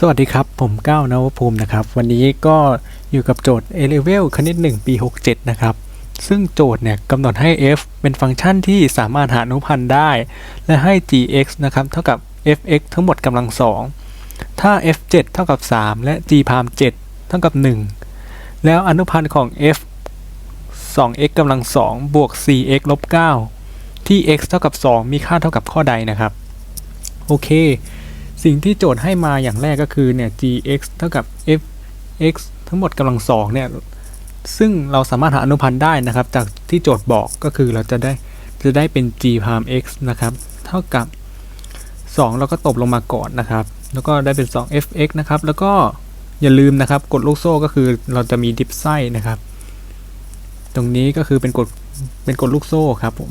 สวัสดีครับ ผมก้าวนวภูมินะครับ วันนี้ก็อยู่กับโจทย์ A level คณิต 1 ปี 67 นะครับ ซึ่งโจทย์เนี่ยกำหนดให้ f เป็นฟังก์ชันที่สามารถหาอนุพันธ์ได้ และให้ gx นะครับ เท่ากับ fx ทั้งหมดกำลัง 2 ถ้า f7 เท่ากับ 3 และ g พาม7เท่ากับ 1 แล้วอนุพันธ์ของ f 2x กำลัง 2 บวก 4x ลบ 9 ที่ x เท่ากับ 2 มีค่าเท่ากับข้อใดนะครับ โอเค สิ่งที่โจทย์ให้มาอย่างแรกก็คือเนี่ย gx เท่ากับ fx ทั้งหมดกำลังสองเนี่ยซึ่งเราสามารถหาอนุพันธ์ได้นะครับ จากที่โจทย์บอกก็คือเราจะได้จะได้เป็น g พาม x นะครับ เท่ากับ 2 แล้วก็ตบลงมาก่อนนะครับ แล้วก็ได้เป็น 2 fx นะครับ แล้วก็อย่าลืมนะครับ กดลูกโซ่ก็คือเราจะมีดิฟไส้นะครับ ตรงนี้ก็คือเป็นกดเป็นกดลูกโซ่ครับผม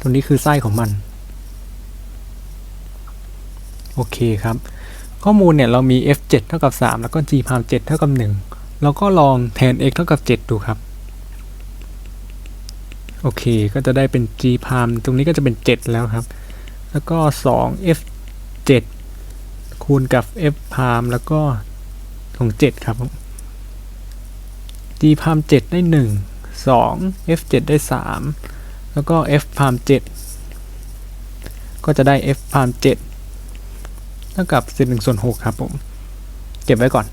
ตรงนี้คือไส้ของมัน โอเคครับ ข้อมูลเนี่ยเรามี f7 เท่ากับ 3 แล้วก็ g พาม7เท่ากับ 1 แล้วก็ลองแทน x เท่ากับ 7 ดูครับ โอเค ก็จะได้เป็น g พามตรงนี้ก็จะเป็น 7 แล้วครับ แล้วก็ 2 f7 คูณกับ f พามแล้วก็ของ 7 ครับ g พาม7ได้ 1 2 f7 ได้ 3 แล้วก็ f พาม7ก็จะได้ f พาม7 เท่ากับเศษหนึ่งส่วนหกครับผม เก็บไว้ก่อน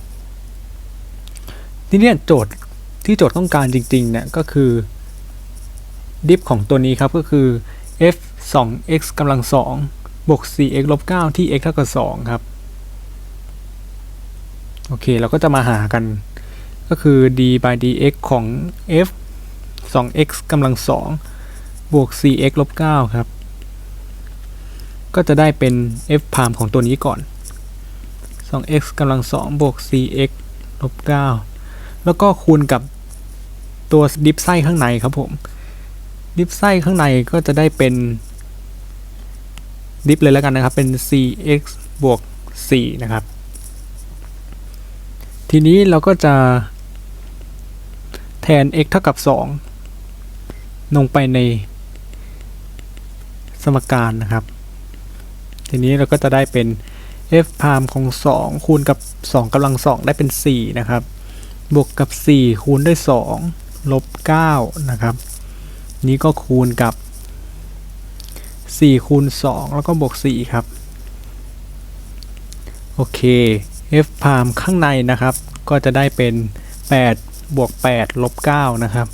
ทีนี้โจทย์ที่โจทย์ต้องการจริงๆเนี่ยก็คือดิฟของตัวนี้ครับก็คือ f 2 x กำลัง2บวก 4x ลบ9ที่ x เท่ากับ2ครับ โอเค เราก็จะมาหากัน ก็คือ d by dx ของ f 2x กำลัง2บวก 4x ลบ9ครับ ก็จะได้เป็น f พามของตัวนี้ก่อน 2x กำลัง2บวก 4x ลบ 9 แล้วก็คูณกับตัวดิฟไส้ข้างในครับผม ดิฟไส้ข้างในก็จะได้เป็น ดิฟเลยแล้วกันนะครับ เป็น 4x บวก 4 นะครับ ทีนี้เราก็จะแทน x เท่ากับ 2 ลงไปในสมการนะครับ ทีนี้เราก็จะได้เป็น f พามของ 2 คูณกับ 2กำลัง 2 ได้เป็น 4 นะครับ บวกกับ 4 คูณด้วย 2 ลบ 9 นะครับ นี้ก็คูณกับ 4 คูณ 2 แล้วก็บวก 4 ครับ โอเค f พามข้างในนะครับ ก็จะได้เป็น 8 บวก 8 ลบ 9 นะครับ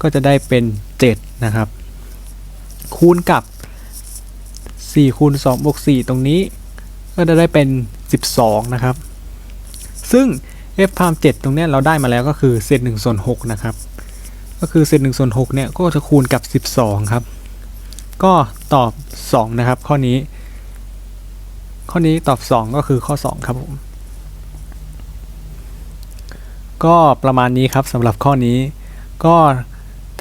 ก็จะได้เป็น 7 นะครับ คูณกับ 4คูณ2บวก4ตรงนี้ ก็จะได้เป็น 12 นะครับ ซึ่ง f พาม7ตรงนี้เราได้มาแล้วก็คือเศษ1ส่วน6นะครับ ก็คือเศษ1ส่วน6เนี่ยก็จะคูณกับ 12 ครับ ก็ตอบ 2 นะครับ ข้อนี้ ข้อนี้ตอบ 2 ก็คือข้อ 2 ครับผม ก็ประมาณนี้ครับสำหรับข้อนี้ ก็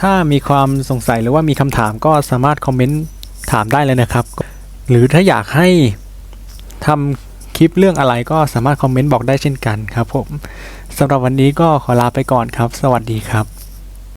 ถ้ามีความสงสัยหรือว่ามีคำถามก็สามารถคอมเมนต์ถามได้เลยนะครับ หรือถ้าอยากให้ทำคลิปเรื่องอะไรก็สามารถคอมเมนต์บอกได้เช่นกันครับผมสำหรับวันนี้ก็ขอลาไปก่อนครับ สวัสดีครับ